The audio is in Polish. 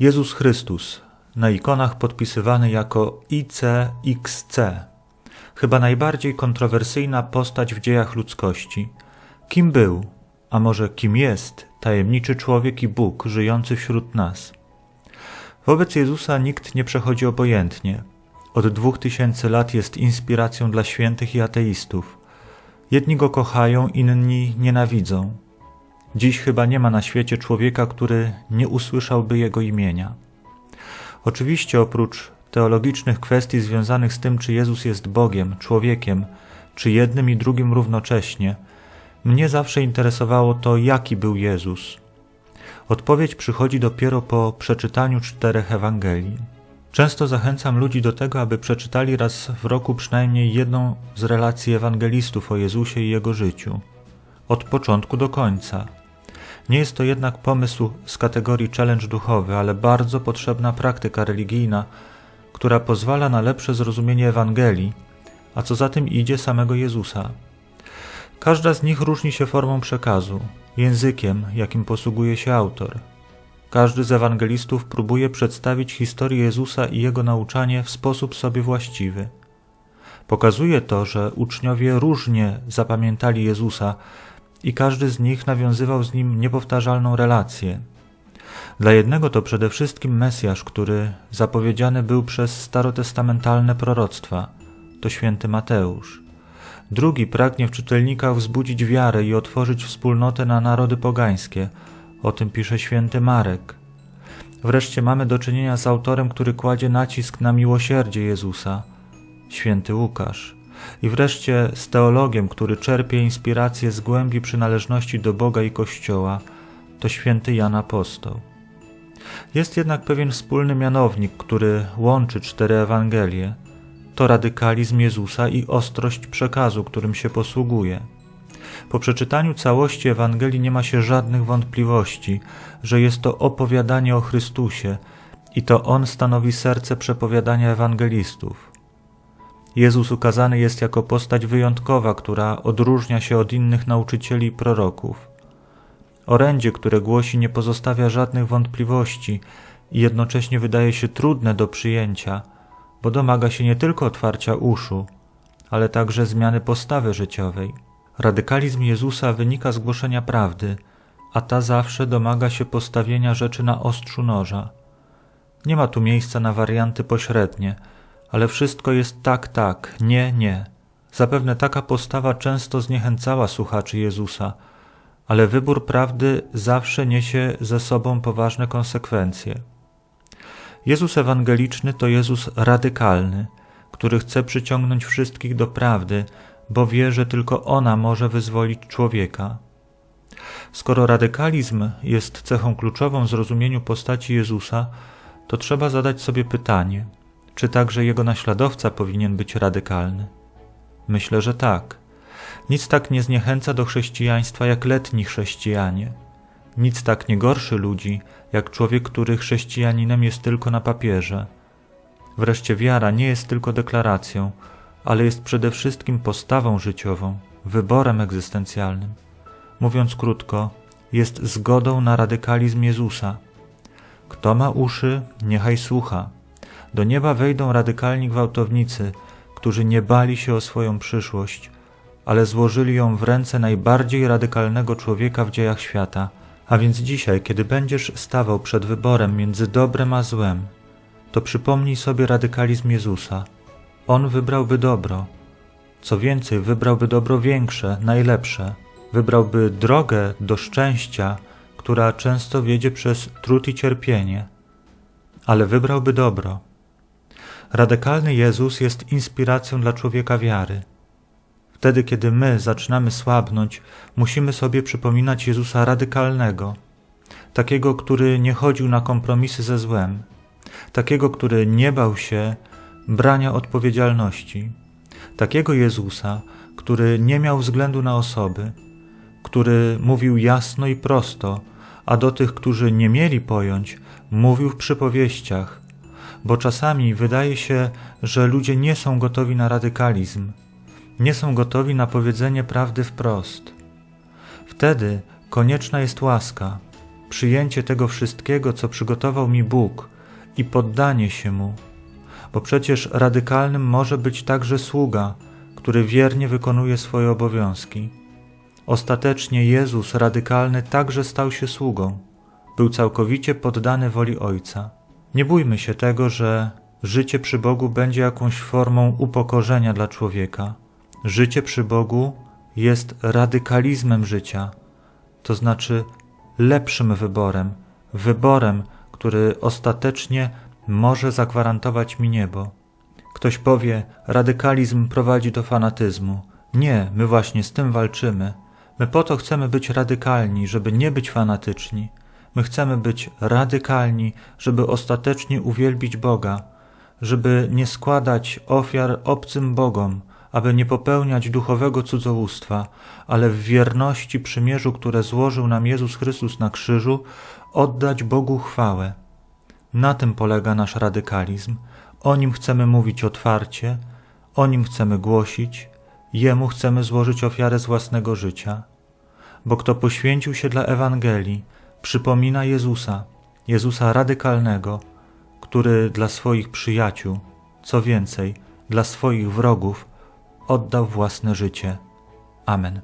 Jezus Chrystus, na ikonach podpisywany jako ICXC, chyba najbardziej kontrowersyjna postać w dziejach ludzkości. Kim był, a może kim jest tajemniczy człowiek i Bóg żyjący wśród nas? Wobec Jezusa nikt nie przechodzi obojętnie. Od dwóch tysięcy lat jest inspiracją dla świętych i ateistów. Jedni go kochają, inni nienawidzą. Dziś chyba nie ma na świecie człowieka, który nie usłyszałby jego imienia. Oczywiście oprócz teologicznych kwestii związanych z tym, czy Jezus jest Bogiem, człowiekiem, czy jednym i drugim równocześnie, mnie zawsze interesowało to, jaki był Jezus. Odpowiedź przychodzi dopiero po przeczytaniu czterech Ewangelii. Często zachęcam ludzi do tego, aby przeczytali raz w roku przynajmniej jedną z relacji ewangelistów o Jezusie i jego życiu. Od początku do końca. Nie jest to jednak pomysł z kategorii challenge duchowy, ale bardzo potrzebna praktyka religijna, która pozwala na lepsze zrozumienie Ewangelii, a co za tym idzie samego Jezusa. Każda z nich różni się formą przekazu, językiem, jakim posługuje się autor. Każdy z ewangelistów próbuje przedstawić historię Jezusa i jego nauczanie w sposób sobie właściwy. Pokazuje to, że uczniowie różnie zapamiętali Jezusa i każdy z nich nawiązywał z nim niepowtarzalną relację. Dla jednego to przede wszystkim Mesjasz, który zapowiedziany był przez starotestamentalne proroctwa, to święty Mateusz. Drugi pragnie w czytelnikach wzbudzić wiarę i otworzyć wspólnotę na narody pogańskie. O tym pisze święty Marek. Wreszcie mamy do czynienia z autorem, który kładzie nacisk na miłosierdzie Jezusa, święty Łukasz. I wreszcie z teologiem, który czerpie inspirację z głębi przynależności do Boga i Kościoła, to święty Jan Apostoł. Jest jednak pewien wspólny mianownik, który łączy cztery Ewangelie. To radykalizm Jezusa i ostrość przekazu, którym się posługuje. Po przeczytaniu całości Ewangelii nie ma się żadnych wątpliwości, że jest to opowiadanie o Chrystusie i to On stanowi serce przepowiadania ewangelistów. Jezus ukazany jest jako postać wyjątkowa, która odróżnia się od innych nauczycieli i proroków. Orędzie, które głosi, nie pozostawia żadnych wątpliwości i jednocześnie wydaje się trudne do przyjęcia, bo domaga się nie tylko otwarcia uszu, ale także zmiany postawy życiowej. Radykalizm Jezusa wynika z głoszenia prawdy, a ta zawsze domaga się postawienia rzeczy na ostrzu noża. Nie ma tu miejsca na warianty pośrednie, ale wszystko jest tak, tak, nie, nie. Zapewne taka postawa często zniechęcała słuchaczy Jezusa, ale wybór prawdy zawsze niesie ze sobą poważne konsekwencje. Jezus ewangeliczny to Jezus radykalny, który chce przyciągnąć wszystkich do prawdy, bo wie, że tylko ona może wyzwolić człowieka. Skoro radykalizm jest cechą kluczową w zrozumieniu postaci Jezusa, to trzeba zadać sobie pytanie, czy także jego naśladowca powinien być radykalny? Myślę, że tak. Nic tak nie zniechęca do chrześcijaństwa jak letni chrześcijanie. Nic tak nie gorszy ludzi, jak człowiek, który chrześcijaninem jest tylko na papierze. Wreszcie wiara nie jest tylko deklaracją, ale jest przede wszystkim postawą życiową, wyborem egzystencjalnym. Mówiąc krótko, jest zgodą na radykalizm Jezusa. Kto ma uszy, niechaj słucha. Do nieba wejdą radykalni gwałtownicy, którzy nie bali się o swoją przyszłość, ale złożyli ją w ręce najbardziej radykalnego człowieka w dziejach świata. A więc dzisiaj, kiedy będziesz stawał przed wyborem między dobrem a złem, to przypomnij sobie radykalizm Jezusa. On wybrałby dobro. Co więcej, wybrałby dobro większe, najlepsze. Wybrałby drogę do szczęścia, która często wiedzie przez trud i cierpienie, ale wybrałby dobro. Radykalny Jezus jest inspiracją dla człowieka wiary. Wtedy, kiedy my zaczynamy słabnąć, musimy sobie przypominać Jezusa radykalnego, takiego, który nie chodził na kompromisy ze złem, takiego, który nie bał się brania odpowiedzialności, takiego Jezusa, który nie miał względu na osoby, który mówił jasno i prosto, a do tych, którzy nie mieli pojąć, mówił w przypowieściach, bo czasami wydaje się, że ludzie nie są gotowi na radykalizm, nie są gotowi na powiedzenie prawdy wprost. Wtedy konieczna jest łaska, przyjęcie tego wszystkiego, co przygotował mi Bóg i poddanie się Mu, bo przecież radykalnym może być także sługa, który wiernie wykonuje swoje obowiązki. Ostatecznie Jezus radykalny także stał się sługą. Był całkowicie poddany woli Ojca. Nie bójmy się tego, że życie przy Bogu będzie jakąś formą upokorzenia dla człowieka. Życie przy Bogu jest radykalizmem życia, to znaczy lepszym wyborem, wyborem, który ostatecznie może zagwarantować mi niebo. Ktoś powie, radykalizm prowadzi do fanatyzmu. Nie, my właśnie z tym walczymy. My po to chcemy być radykalni, żeby nie być fanatyczni. My chcemy być radykalni, żeby ostatecznie uwielbić Boga, żeby nie składać ofiar obcym Bogom, aby nie popełniać duchowego cudzołóstwa, ale w wierności przymierzu, które złożył nam Jezus Chrystus na krzyżu, oddać Bogu chwałę. Na tym polega nasz radykalizm. O nim chcemy mówić otwarcie, o nim chcemy głosić, jemu chcemy złożyć ofiarę z własnego życia. Bo kto poświęcił się dla Ewangelii, przypomina Jezusa, Jezusa radykalnego, który dla swoich przyjaciół, co więcej, dla swoich wrogów, oddał własne życie. Amen.